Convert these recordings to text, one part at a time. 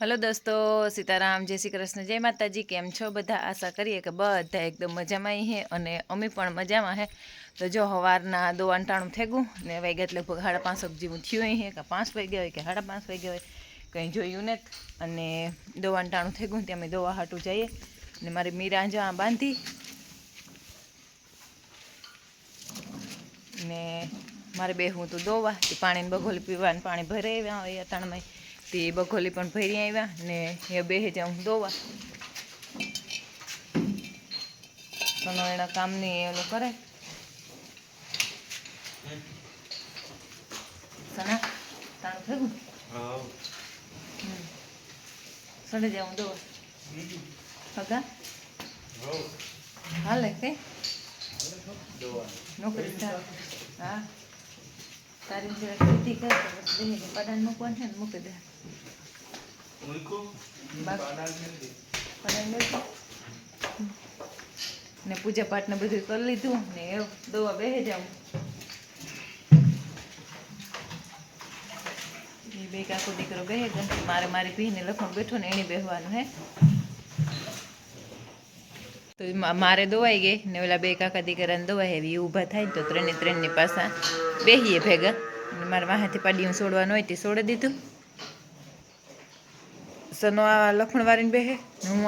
Hello દોસ્તો, સીતારામ, જય શ્રી કૃષ્ણ, જય માતાજી, કેમ છો? બધા આશા કરીએ કે બધા એકદમ મજામાં હે અને અમે પણ મજામાં હે. તો જો સવારના દો અંટાણું થેગું ને વાગ્યા લગભગ સાડા પાંચ જેવું થયું હે, કે પાંચ વાગ્યા હોય કે સાડા પાંચ વાગ્યા હોય, કંઈ જોયું નથી. અને દો અંટાણું થેગું ત્યાં અમે દોવા હાટું જઈએ ને મારી મીરા જા બાંધી ને મારે બે હું તો દોવા પાણીને બગોલ પીવાનું પાણી ભરે આવ્યા હોય અતાણમાં તે બગોલી પણ ભરી આવ્યા ને એ બે હું દોવા સનો એના કામની એનું કરે. સના તારું થયું? સડે જાઉં દોવા હગા? હાલે કઈ નોકરી હા. તારી જરાક ખેતી કરે તો પછી દે પડાન મૂકવાનું છે ને મૂકી દે. ને પૂજા પાઠ ને બધું કરી લીધું ને એવું દવા બેહી જાઉં. એ બે કાકો દીકરો ગયા મારે મારી ભીને લખણ બેઠો ને એની બેહવાનું હે. તો મારે દોવાઈ ગઈ ને ઓલા બે કાકા દીકરાને દવાઈ આવી એ ઊભા થાય ને તો ત્રણે ત્રણની પાસા બેહીએ ભેગા. અને મારે વાહેથી પાડીયું છોડવાનું હોય તે છોડી દીધું. સનો આ લખણ વાળીને બેહે. હું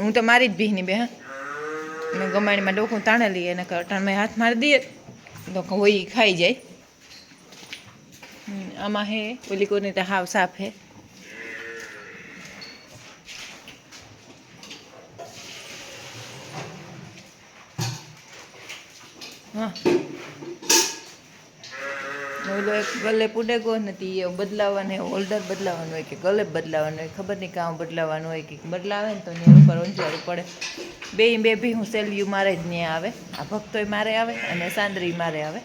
હું તો મારી જ બીહની બે હા મેં ગમાણીમાં ડોકું તાણે લઈએ, એને અટાણમાં હાથ મારી દઈએ. તો હોય ખાઈ જાય. આમાં હે, ઓલી કોની તો હાવ સાફ હે. હા. ઓલો એક ગલે પૂડે ગો નથી એ બદલાવાનો હોય હોલ્ડર બદલાવાનું હોય કે ગલે બદલાવાનું હોય, ખબર નહીં કામ બદલાવાનું હોય કે બદલાવે ને તો એની ઉપર ઊંચાડું પડે. બે બે ભી હું સેલ્યુ મારે જ ત્યાં આવે. આ ભક્તોય મારે આવે અને સાંદરી મારે આવે.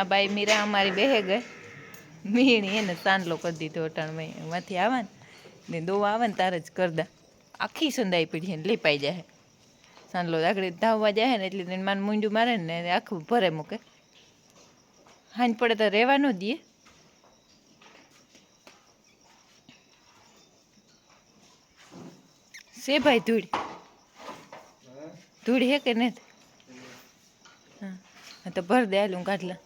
આ બાઈ મીરા અમારી બેહે ગઈ. મીણી એને સાંડલો કરી દીધો અટાણમાં. એમાંથી આવે ને ને દોવા આવે ને તારે જ કરદા આખી સંદાઈ પડી ને લીપાઈ જાય સાંડલો આગળ ધાવવા જાય ને એટલે માન મૂંડું મારે ને આખું ભરે મૂકે. હાંજ પડે તો રહેવા ન દઈએ સે ભાઈ ધૂળ? ધૂળ હે કે નહીં હા તો ભર દે આલું કાઢલા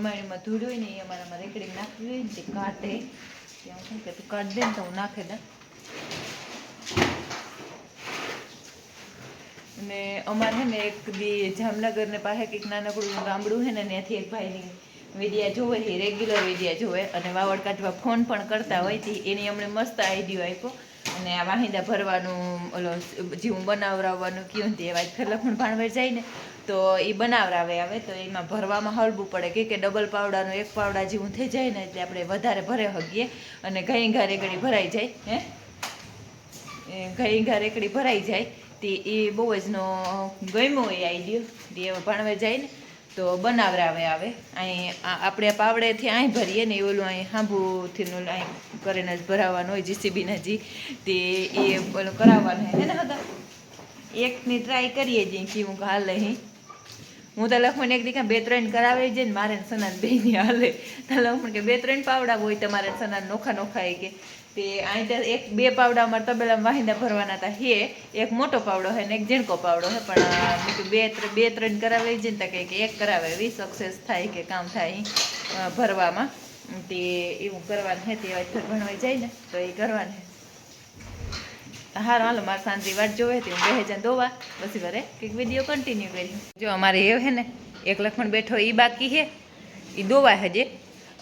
ને ગમાણીમાં ધૂળ હોય ને એ અમારામાં રેકડી નાખવી હોય ને તે કાઢે, ત્યાં હું કે તું કાઢ દે ને તો હું નાખી દઉં અને અમારે ને એક બી જામનગર ને પાસે કંઈક નાનકડું ગામડું હે ને ત્યાંથી એક ભાઈની વિડિયા જોવે છે રેગ્યુલર વિડિયા જોવે અને વાવડ કાઢવા ફોન પણ કરતા હોય તે એની અમને મસ્ત આઈડિયો આપ્યો. અને આ વાહિંદા ભરવાનું, ઓલો જીવું બનાવરાવવાનું કયું તે એવા લખણ ભાણવેર જાય ને, તો એ બનાવરાવે આવે, તો એમાં ભરવામાં હળવું પડે. કે કે ડબલ પાવડાનું એક પાવડા જેવું થઈ જાય ને એટલે આપણે વધારે ભરે હગીએ અને ઘઈ ઘા રેગડી ભરાઈ જાય, હે? ઘઈ ઘા રેકડી ભરાઈ જાય, તે એ બહુ જ નો ગમ્યો એ આઈડિયો તે ભણવે જાય ને તો બનાવરાવે આવે. અહીં આપણે પાવડેથી અહીં ભરીએ ને એ ઓલું અહીં હાંભુથી ઓલું અહીં કરીને જ ભરાવવાનું હોય, જીસીબીના જી. તે એ ઓલું કરાવવાનું હે ને હતા એકની ટ્રાય કરીએ જઈએ કેવું હાલે અહીં હું તો લખમણ એક દીકા બે ત્રણ કરાવે છે ને મારે સનાન બેની હાલે. તો લખમણ કે બે ત્રણ પાવડા હોય તમારે સનાન નોખા નોખા કે. તે અહીં એક બે પાવડા અમારે તબેલામાં વાહિંદા ભરવાના હતા. હે, એક મોટો પાવડો હે ને એક ઝીણકો પાવડો હે, પણ બીજું બે બે ત્રણ કરાવે જ ને કે એક કરાવે એવી સક્સેસ થાય કે કામ થાય ભરવામાં. તે એવું કરવાનું હે, તે વાત ભણવાઈ જાય ને, તો એ કરવાનું હે. હારો, હાલો, મારે શાંતિ વાટ જોવે તે હું બે જાય દોવા. પછી વરે કંઈક વીડિયો કન્ટિન્યુ કર્યું જો અમારે એ હે ને, એક લખમણ બેઠો એ બાકી હે એ દોવા હજે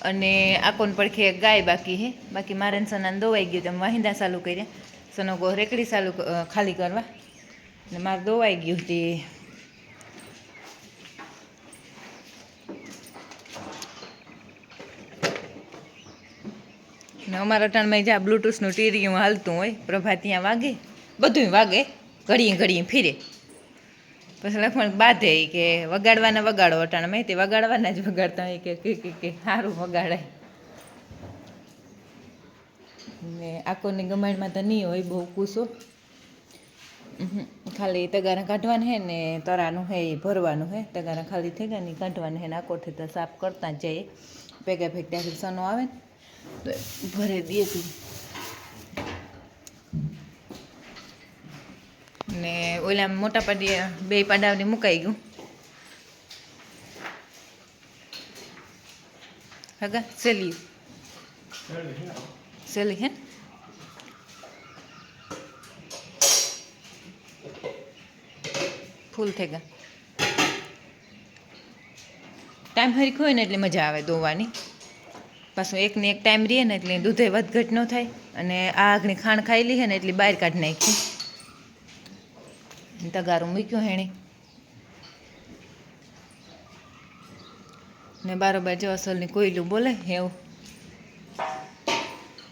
અને આકોન પડખે ગાય બાકી હે? બાકી મારે સનાન દોવાઈ ગયું તેમ વાહિંદા ચાલુ કર્યા. સનો ગો રેકડી ચાલુ ખાલી કરવા. ને મારે દોવાઈ ગયું તે. ને અમારા ટાણમાં જ્યાં બ્લૂટૂથનું ટીરિયું હાલતું હોય પ્રભા ત્યાં વાગે. બધુંય વાગે. ઘડીએ ઘડીએ ફીરે. પછી લખમણ બાંધે કે વગાડવાના વગાડો અટાણમાં માહિતી વગાડવાના જ વગાડતા હોય. કે કે કે સારું વગાડાય. ને આકોની ગમાણમાં તો નહીં હોય, બહુ કૂસો. ખાલી તગારા કાઢવાના હે ને તરાનું હે એ ભરવાનું હે. તગારા ખાલી થઈ ગયા ને કાઢવાના હે ને આકોથી તો સાફ કરતા જઈએ. ભેગા ભેગ ત્યાંથી સનો આવે ને, તો ભરે દઈએ તું ને ઓલા મોટા પાડી બે પાડાવને મુકાઈ ગયું. હગા ચલી ચલી હે ફૂલ થઈ ગયા ટાઈમ હરખો હોય ને એટલે મજા આવે દોવાની પાછું એકને એક ટાઈમ રહે ને એટલે દૂધે વધઘટ ન થાય. અને આ આગની ખાણ ખાઈ લી હે ને એટલે બહાર કાઢી નાખી. તગારું મૂક્યું હેણે. ને બારોબાર જો અસલની કોયલું બોલે, એવું.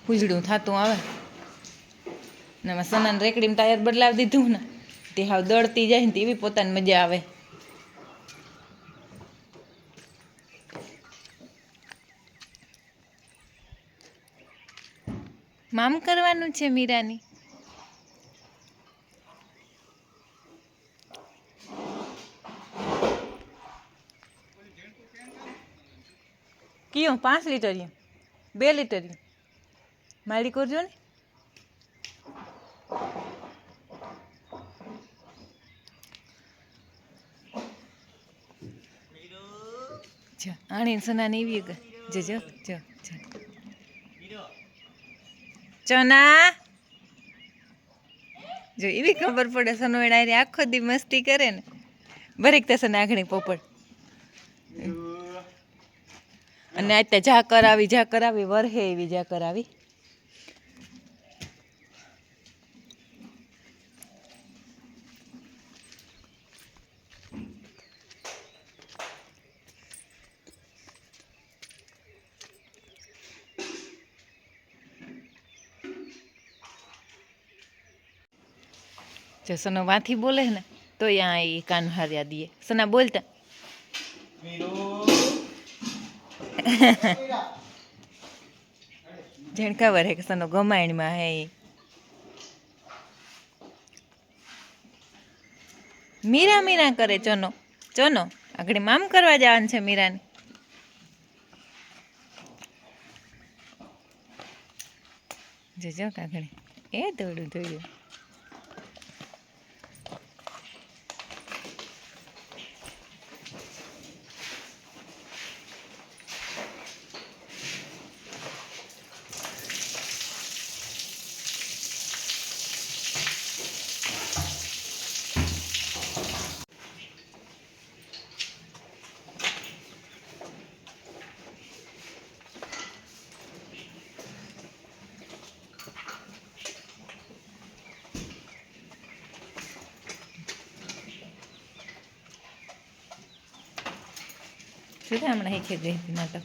ઉજળું થતું આવે. ને એમાં સનાન રેકડીમાં ટાયર બદલાવી દીધું ને, તે હાવ દળતી જાય ને તેવી પોતાની મજા આવે. મામ કરવાનું છે મીરાની? કયો પાંચ લીટર બે લીટર મારી કરજો ને. જો આણી સના ને એવી જો જો જો ચના જો, એવી ખબર પડે સનો એના આખો દી મસ્તી કરે ને. બરેક તસને આંગણી પોપડ. અને આ જા કરાવી જા કરાવી, વરહે એવી જા કરાવી. જો સનો વાથી બોલે ને, તો આ એ કાન હાર્યા દીએ સના બોલતા. ખબર હે કે સનો ગમાયણમાં હે મીરા મીરા કરે ચનો ચનો, આગળ મામ કરવા જવાનું છે મીરાને. જોજો કાગડી એ દોડું દોડું. જોતા હમણાં શીખી ગઈ હતી નાટક?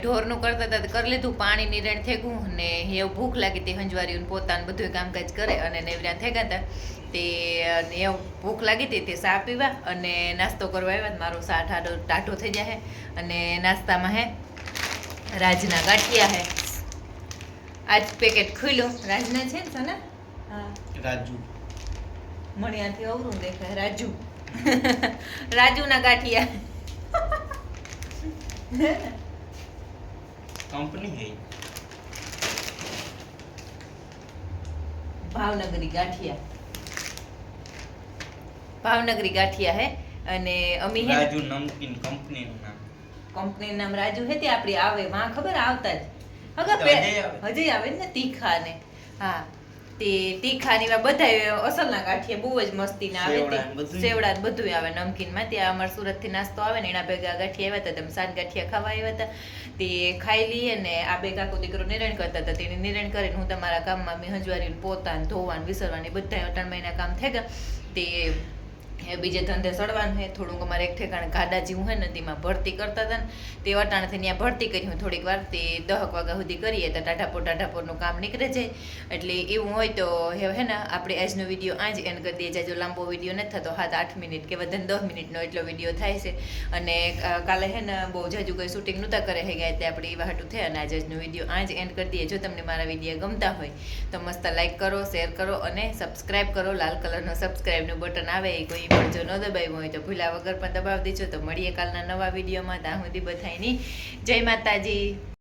ઢોરનું કરતા હતા તો કરી લીધું પાણી નિરણ થેગું ને એવું ભૂખ લાગી તે હંજવારીઓને પોતાનું બધું કામકાજ કરે અને નેવરા થેગા હતા તે અને એવું ભૂખ લાગી હતી તે સા પીવા અને નાસ્તો કરવા આવ્યા મારો સા ઠાડો ટાઢો થઈ જાય અને નાસ્તામાં હે રાજના ગાંઠિયા હે. આજ પેકેટ ખુલ્યું રાજના છે ને સના? હા. રાજુ. મણિયાથી અવરું દેખાય રાજુ. રાજુના ગાંઠિયા. કંપની હે. ભાવનગરી ગાંઠિયા. ભાવનગરી ગાંઠિયા હે. અને અમી હે રાજુ નમકીન કંપનીનું નામ. કંપની નામ રાજુ હે તે આપણી આવે. માં ખબર આવતા જ. હગા. હજી આવે. ને તીખા ને હા. તે તીખાની બધા અસલના ગાંઠિયા બહુ જ મસ્તીના આવે સેવડા બધુંય. આવે નમકીનમાં ત્યાં અમાર સુરતથી નાસ્તો આવે ને એના ભેગા ગાંઠિયા આવ્યા હતા તમે સાત ગાંઠિયા ખાવા આવ્યા હતા. તે ખાઈ લઈએ ને આ બે કાકો દીકરો નિરણ કરતા હતા. તેને નિરણ કરીને હું તમારા કામમાં મેં હંજવારી પોતાને ધોવાનું વિસરવાની બધા ત્રણ મહિના કામ થઈ ગયા તે એ બીજે ધંધે સડવાનું છે થોડુંક અમારે એક ઠેકાણે ગાડા જેવું હોય નદીમાં ભરતી કરતા હતા ને, તે વટાણથી ત્યાં ભરતી કરી હું થોડીક વાર, તે દહક વાગ્યા સુધી કરીએ તો ટાટાપોર ટાટાપોરનું કામ નીકળે જાય. એટલે એવું હોય તો હે હે ને, આપણે આજનો વીડિયો આજ એન્ડ કરી દઈએ. જાજો લાંબો વીડિયો નથી થતો હાથ આઠ મિનિટ કે વધારે દસ મિનિટનો એટલો વીડિયો થાય છે. અને કાલે હે ને, બહુ જાજુ કંઈ શૂટિંગ નહોતા કરે હે, ગયા એટલે આપણે એવા હાટું થાય અને આજે આજનો વીડિયો આજ એન્ડ કરી દઈએ. જો તમને મારા વીડિયો ગમતા હોય, તો મસ્ત લાઇક કરો, શેર કરો અને સબસ્ક્રાઈબ કરો. લાલ કલરનો સબસ્ક્રાઈબનું બટન આવે, એ કોઈ પણ જો ન દબાવ્યું હોય તો ભૂલા વગર પણ દબાવી દેજો. તો મળીએ કાલના નવા વિડીયોમાં. ત્યાં સુધી બધાયની જય માતાજી.